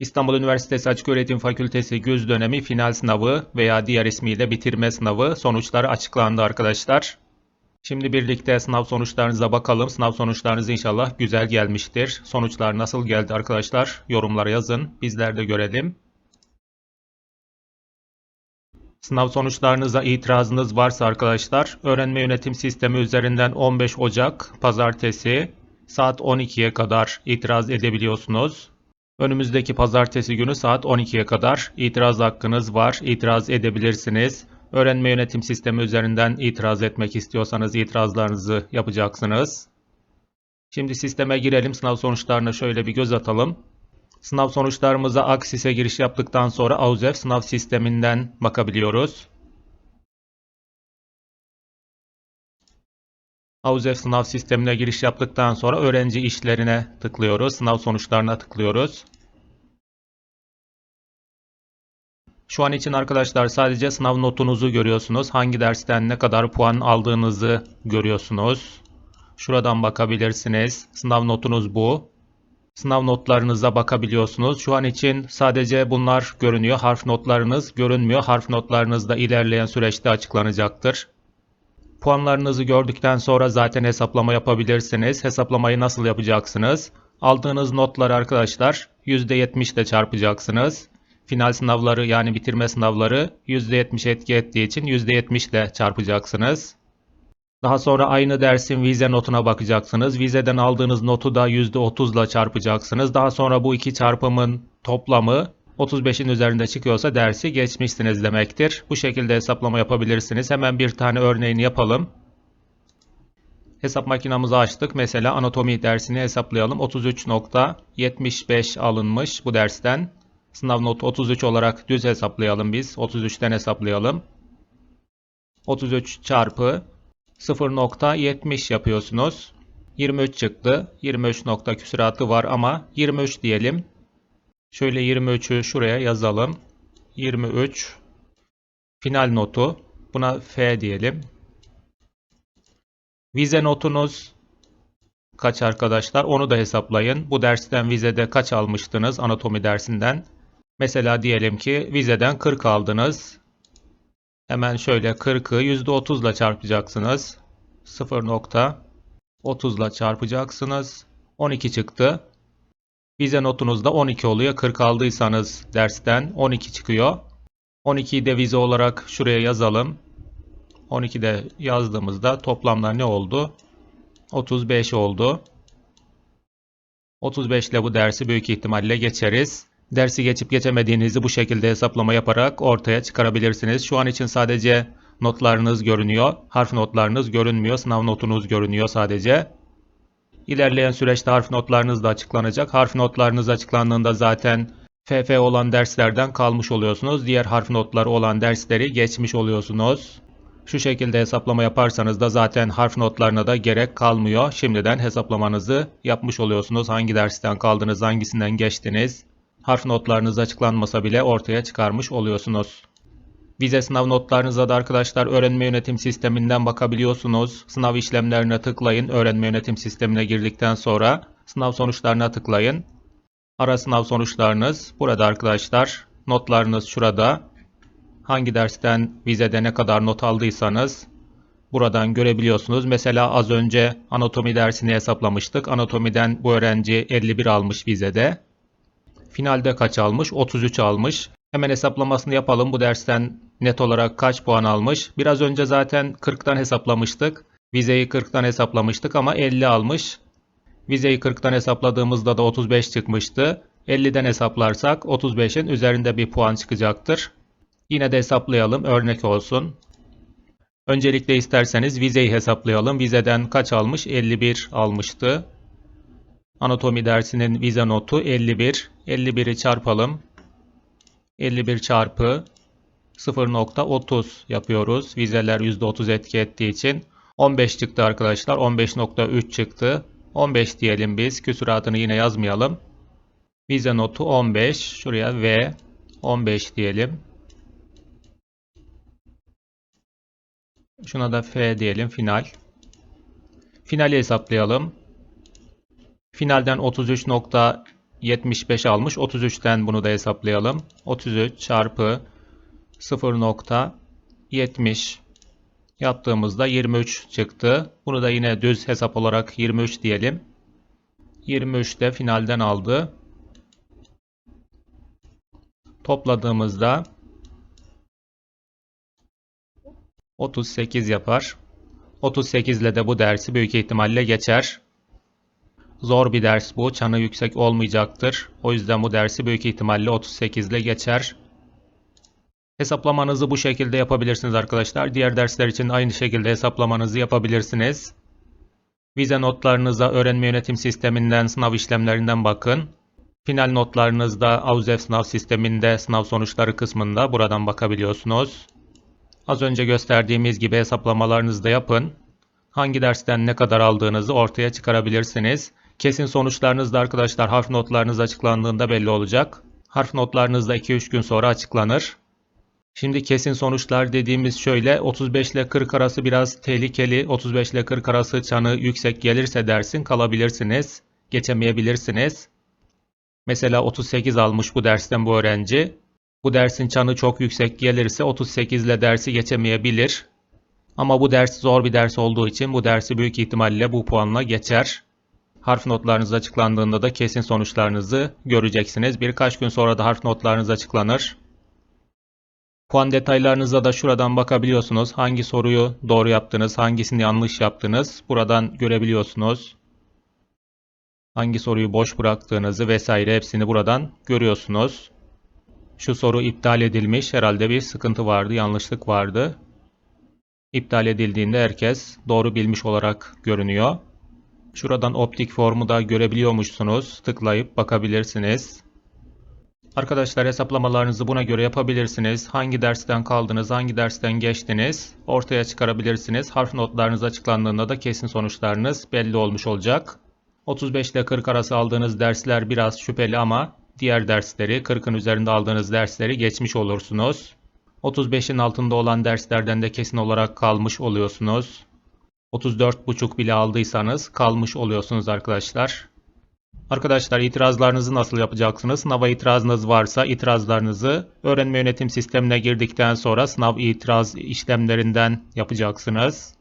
İstanbul Üniversitesi Açıköğretim Fakültesi güz dönemi final sınavı veya diğer ismiyle bitirme sınavı sonuçları açıklandı arkadaşlar. Şimdi birlikte sınav sonuçlarınıza bakalım. Sınav sonuçlarınız inşallah güzel gelmiştir. Sonuçlar nasıl geldi arkadaşlar? Yorumlara yazın. Bizler de görelim. Sınav sonuçlarınıza itirazınız varsa arkadaşlar, öğrenme yönetim sistemi üzerinden 15 Ocak pazartesi saat 12'ye kadar itiraz edebiliyorsunuz. Önümüzdeki pazartesi günü saat 12'ye kadar itiraz hakkınız var. İtiraz edebilirsiniz. Öğrenme yönetim sistemi üzerinden itiraz etmek istiyorsanız itirazlarınızı yapacaksınız. Şimdi sisteme girelim. Sınav sonuçlarına şöyle bir göz atalım. Sınav sonuçlarımıza Aksis'e giriş yaptıktan sonra AUZEF sınav sisteminden bakabiliyoruz. AUZEF sınav sistemine giriş yaptıktan sonra öğrenci işlerine tıklıyoruz. Sınav sonuçlarına tıklıyoruz. Şu an için arkadaşlar sadece sınav notunuzu görüyorsunuz. Hangi dersten ne kadar puan aldığınızı görüyorsunuz. Şuradan bakabilirsiniz. Sınav notunuz bu. Sınav notlarınıza bakabiliyorsunuz. Şu an için sadece bunlar görünüyor. Harf notlarınız görünmüyor. Harf notlarınız da ilerleyen süreçte açıklanacaktır. Puanlarınızı gördükten sonra zaten hesaplama yapabilirsiniz. Hesaplamayı nasıl yapacaksınız? Aldığınız notları arkadaşlar %70 ile çarpacaksınız. Final sınavları yani bitirme sınavları %70 etki ettiği için %70 ile çarpacaksınız. Daha sonra aynı dersin vize notuna bakacaksınız. Vizeden aldığınız notu da %30 ile çarpacaksınız. Daha sonra bu iki çarpımın toplamı 35'in üzerinde çıkıyorsa dersi geçmişsiniz demektir. Bu şekilde hesaplama yapabilirsiniz. Hemen bir tane örneğini yapalım. Hesap makinamızı açtık. Mesela anatomi dersini hesaplayalım. 33.75 alınmış bu dersten. Sınav notu 33 olarak düz hesaplayalım biz. 33'ten hesaplayalım. 33 çarpı 0.70 yapıyorsunuz. 23 çıktı. 23 nokta küsuratı var ama 23 diyelim. Şöyle 23'ü şuraya yazalım. 23 final notu. Buna F diyelim. Vize notunuz kaç arkadaşlar? Onu da hesaplayın. Bu dersten vizede kaç almıştınız anatomi dersinden? Mesela diyelim ki vizeden 40 aldınız. Hemen şöyle 40'ı %30 ile çarpacaksınız. 0.30 ile çarpacaksınız. 12 çıktı. Vize notunuzda 12 oluyor. 40 aldıysanız dersten 12 çıkıyor. 12'yi de vize olarak şuraya yazalım. 12'de yazdığımızda toplamda ne oldu? 35 oldu. 35 ile bu dersi büyük ihtimalle geçeriz. Dersi geçip geçemediğinizi bu şekilde hesaplama yaparak ortaya çıkarabilirsiniz. Şu an için sadece notlarınız görünüyor. Harf notlarınız görünmüyor. Sınav notunuz görünüyor sadece. İlerleyen süreçte harf notlarınız da açıklanacak. Harf notlarınız açıklandığında zaten FF olan derslerden kalmış oluyorsunuz. Diğer harf notları olan dersleri geçmiş oluyorsunuz. Şu şekilde hesaplama yaparsanız da zaten harf notlarına da gerek kalmıyor. Şimdiden hesaplamanızı yapmış oluyorsunuz. Hangi dersten kaldınız, hangisinden geçtiniz. Harf notlarınız açıklanmasa bile ortaya çıkarmış oluyorsunuz. Vize sınav notlarınıza da arkadaşlar öğrenme yönetim sisteminden bakabiliyorsunuz. Sınav işlemlerine tıklayın. Öğrenme yönetim sistemine girdikten sonra sınav sonuçlarına tıklayın. Ara sınav sonuçlarınız burada arkadaşlar. Notlarınız şurada. Hangi dersten vizede ne kadar not aldıysanız buradan görebiliyorsunuz. Mesela az önce anatomi dersini hesaplamıştık. Anatomiden bu öğrenci 51 almış vizede. Finalde kaç almış? 33 almış. Hemen hesaplamasını yapalım. Bu dersten net olarak kaç puan almış? Biraz önce zaten 40'tan hesaplamıştık. Vizeyi 40'tan hesaplamıştık ama 50 almış. Vizeyi 40'tan hesapladığımızda da 35 çıkmıştı. 50'den hesaplarsak 35'in üzerinde bir puan çıkacaktır. Yine de hesaplayalım. Örnek olsun. Öncelikle isterseniz vizeyi hesaplayalım. Vizeden kaç almış? 51 almıştı. Anatomi dersinin vize notu 51. 51'i çarpalım. 51 çarpı 0.30 yapıyoruz. Vizeler %30 etki ettiği için 15 çıktı arkadaşlar. 15.3 çıktı. 15 diyelim biz. Küsuratını yine yazmayalım. Vize notu 15. Şuraya V 15 diyelim. Şuna da F diyelim final. Finali hesaplayalım. Finalden 75 almış. 33'ten bunu da hesaplayalım. 33 çarpı 0.70 yaptığımızda 23 çıktı. Bunu da yine düz hesap olarak 23 diyelim. 23 de finalden aldı. Topladığımızda 38 yapar. 38 ile de bu dersi büyük ihtimalle geçer. Zor bir ders bu. Çanı yüksek olmayacaktır. O yüzden bu dersi büyük ihtimalle 38 ile geçer. Hesaplamanızı bu şekilde yapabilirsiniz arkadaşlar. Diğer dersler için aynı şekilde hesaplamanızı yapabilirsiniz. Vize notlarınıza öğrenme yönetim sisteminden sınav işlemlerinden bakın. Final notlarınızda AUZEF sınav sisteminde sınav sonuçları kısmında buradan bakabiliyorsunuz. Az önce gösterdiğimiz gibi hesaplamalarınızı da yapın. Hangi dersten ne kadar aldığınızı ortaya çıkarabilirsiniz. Kesin sonuçlarınız da arkadaşlar harf notlarınız açıklandığında belli olacak. Harf notlarınız da 2-3 gün sonra açıklanır. Şimdi kesin sonuçlar dediğimiz şöyle 35 ile 40 arası biraz tehlikeli. 35 ile 40 arası çanı yüksek gelirse dersin kalabilirsiniz. Geçemeyebilirsiniz. Mesela 38 almış bu dersten bu öğrenci. Bu dersin çanı çok yüksek gelirse 38 ile dersi geçemeyebilir. Ama bu ders zor bir ders olduğu için bu dersi büyük ihtimalle bu puanla geçer. Harf notlarınız açıklandığında da kesin sonuçlarınızı göreceksiniz. Birkaç gün sonra da harf notlarınız açıklanır. Puan detaylarınıza da şuradan bakabiliyorsunuz. Hangi soruyu doğru yaptınız, hangisini yanlış yaptınız buradan görebiliyorsunuz. Hangi soruyu boş bıraktığınızı vesaire hepsini buradan görüyorsunuz. Şu soru iptal edilmiş. Herhalde bir sıkıntı vardı, yanlışlık vardı. İptal edildiğinde herkes doğru bilmiş olarak görünüyor. Şuradan optik formu da görebiliyormuşsunuz. Tıklayıp bakabilirsiniz. Arkadaşlar hesaplamalarınızı buna göre yapabilirsiniz. Hangi dersten kaldınız, hangi dersten geçtiniz ortaya çıkarabilirsiniz. Harf notlarınız açıklandığında da kesin sonuçlarınız belli olmuş olacak. 35 ile 40 arası aldığınız dersler biraz şüpheli ama diğer dersleri 40'ın üzerinde aldığınız dersleri geçmiş olursunuz. 35'in altında olan derslerden de kesin olarak kalmış oluyorsunuz. 34,5 bile aldıysanız kalmış oluyorsunuz arkadaşlar. Arkadaşlar itirazlarınızı nasıl yapacaksınız? Sınava itirazınız varsa itirazlarınızı öğrenme yönetim sistemine girdikten sonra sınav itiraz işlemlerinden yapacaksınız.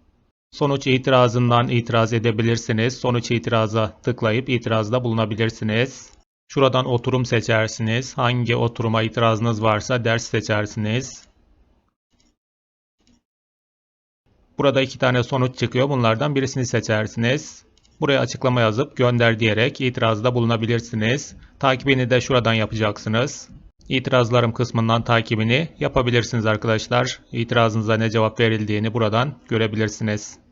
Sonuç itirazından itiraz edebilirsiniz. Sonuç itiraza tıklayıp itirazda bulunabilirsiniz. Şuradan oturum seçersiniz. Hangi oturuma itirazınız varsa ders seçersiniz. Burada iki tane sonuç çıkıyor. Bunlardan birisini seçersiniz. Buraya açıklama yazıp gönder diyerek itirazda bulunabilirsiniz. Takibini de şuradan yapacaksınız. İtirazlarım kısmından takibini yapabilirsiniz arkadaşlar. İtirazınıza ne cevap verildiğini buradan görebilirsiniz.